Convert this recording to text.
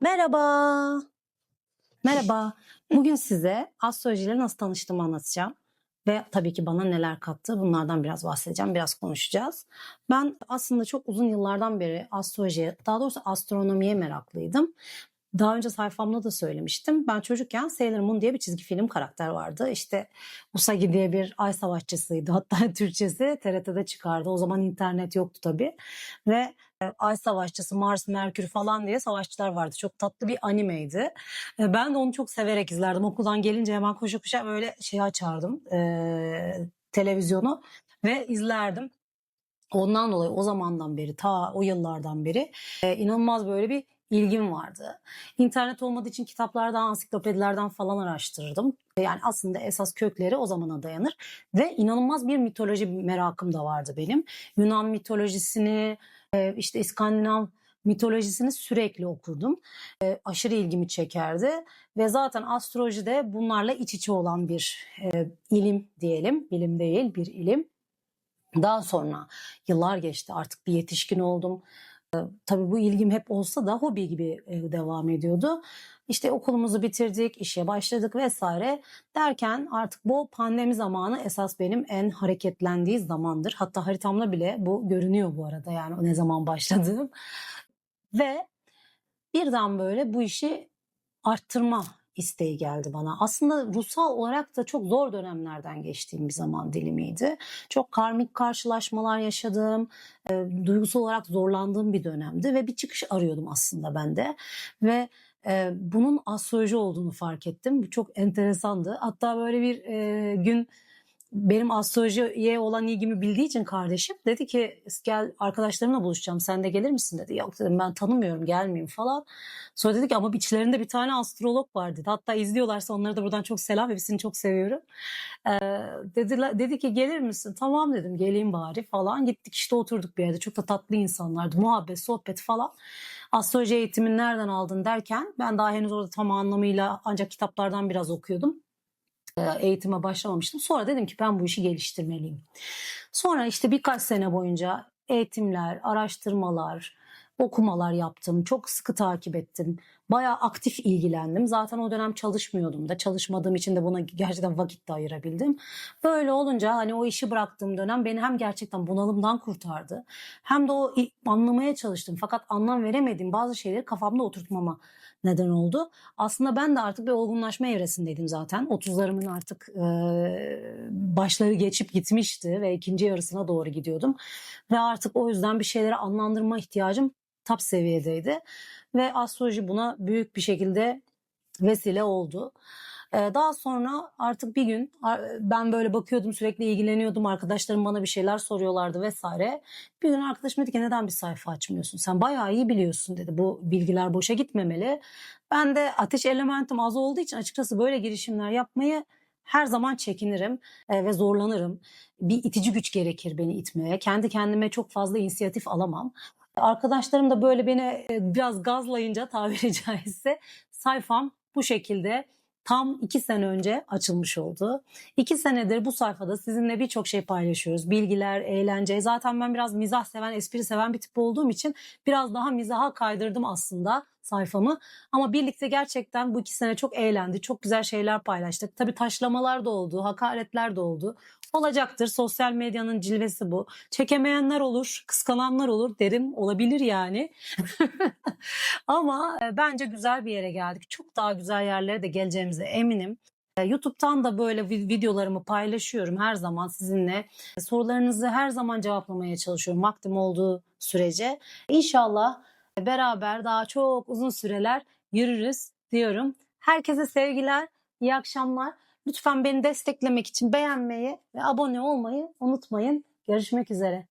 Merhaba. Merhaba. Bugün size astrolojiyle nasıl tanıştığımı anlatacağım. Ve tabii ki bana neler kattı bunlardan biraz bahsedeceğim, biraz konuşacağız. Ben aslında çok uzun yıllardan beri astrolojiye, daha doğrusu astronomiye meraklıydım. Daha önce sayfamda da söylemiştim. Ben çocukken Sailor Moon diye bir çizgi film karakter vardı. İşte Usagi diye bir ay savaşçısıydı. Hatta Türkçesi TRT'de çıkardı. O zaman internet yoktu tabii. Ve e, Ay Savaşçısı, Mars, Merkür falan diye savaşçılar vardı. Çok tatlı bir animeydi. E, Ben de onu çok severek izlerdim. Okuldan gelince hemen koşa koşa böyle şey açardım. e, televizyonu ve izlerdim. Ondan dolayı o zamandan beri ta o yıllardan beri e, inanılmaz böyle bir ilgim vardı. İnternet olmadığı için kitaplardan, ansiklopedilerden falan araştırırdım. Yani aslında esas kökleri o zamana dayanır ve inanılmaz bir mitoloji merakım da vardı benim. Yunan mitolojisini, e, işte İskandinav mitolojisini sürekli okurdum. E, aşırı ilgimi çekerdi ve zaten astroloji de bunlarla iç içe olan bir e, ilim diyelim. Bilim değil, bir ilim. Daha sonra yıllar geçti artık bir yetişkin oldum. Tabii bu ilgim hep olsa da hobi gibi e, devam ediyordu. İşte okulumuzu bitirdik, işe başladık vesaire derken artık bu pandemi zamanı esas benim en hareketlendiği zamandır. Hatta haritamda bile bu görünüyor bu arada yani ne zaman başladığım. Ve birden böyle bu işi arttırma isteği geldi bana. Aslında ruhsal olarak da çok zor dönemlerden geçtiğim bir zaman dilimiydi. Çok karmik karşılaşmalar yaşadığım, e, duygusal olarak zorlandığım bir dönemdi ve bir çıkış arıyordum aslında ben de. Ve e, bunun astroloji olduğunu fark ettim. Bu çok enteresandı. Hatta böyle bir e, gün benim astrolojiye olan ilgimi bildiği için kardeşim dedi ki gel arkadaşlarımla buluşacağım sen de gelir misin dedi. Yok dedim ben tanımıyorum gelmeyeyim falan. Sonra dedi ki ama içlerinde bir tane astrolog var dedi. Hatta izliyorlarsa onlara da buradan çok selam hepsini çok seviyorum. Ee, dediler, dedi ki gelir misin? Tamam dedim geleyim bari falan. Gittik işte oturduk bir yerde çok da tatlı insanlardı muhabbet sohbet falan. Astroloji eğitimini nereden aldın derken ben daha henüz orada tam anlamıyla ancak kitaplardan biraz okuyordum eğitime başlamamıştım. Sonra dedim ki ben bu işi geliştirmeliyim. Sonra işte birkaç sene boyunca eğitimler, araştırmalar, okumalar yaptım. Çok sıkı takip ettim. Bayağı aktif ilgilendim. Zaten o dönem çalışmıyordum da. Çalışmadığım için de buna gerçekten vakit de ayırabildim. Böyle olunca hani o işi bıraktığım dönem beni hem gerçekten bunalımdan kurtardı. Hem de o anlamaya çalıştım. Fakat anlam veremediğim bazı şeyleri kafamda oturtmama neden oldu. Aslında ben de artık bir olgunlaşma evresindeydim zaten. 30'larımın artık e, başları geçip gitmişti ve ikinci yarısına doğru gidiyordum. Ve artık o yüzden bir şeyleri anlandırma ihtiyacım top seviyedeydi. Ve astroloji buna büyük bir şekilde vesile oldu. Ee, Daha sonra artık bir gün ben böyle bakıyordum sürekli ilgileniyordum arkadaşlarım bana bir şeyler soruyorlardı vesaire. Bir gün arkadaşım dedi ki neden bir sayfa açmıyorsun sen bayağı iyi biliyorsun dedi bu bilgiler boşa gitmemeli. Ben de ateş elementim az olduğu için açıkçası böyle girişimler yapmayı her zaman çekinirim e, ve zorlanırım. Bir itici güç gerekir beni itmeye. Kendi kendime çok fazla inisiyatif alamam. Arkadaşlarım da böyle beni e, biraz gazlayınca tabiri caizse sayfam bu şekilde tam iki sene önce açılmış oldu. İki senedir bu sayfada sizinle birçok şey paylaşıyoruz. Bilgiler, eğlence. Zaten ben biraz mizah seven, espri seven bir tip olduğum için biraz daha mizaha kaydırdım aslında sayfamı. Ama birlikte gerçekten bu iki sene çok eğlendi. Çok güzel şeyler paylaştık. Tabii taşlamalar da oldu, hakaretler de oldu. Olacaktır. Sosyal medyanın cilvesi bu. Çekemeyenler olur, kıskananlar olur derim. Olabilir yani. Ama e, bence güzel bir yere geldik. Çok daha güzel yerlere de geleceğimize eminim. E, YouTube'dan da böyle vi- videolarımı paylaşıyorum her zaman sizinle. E, Sorularınızı her zaman cevaplamaya çalışıyorum vaktim olduğu sürece. İnşallah beraber daha çok uzun süreler yürürüz diyorum. Herkese sevgiler, iyi akşamlar. Lütfen beni desteklemek için beğenmeyi ve abone olmayı unutmayın. Görüşmek üzere.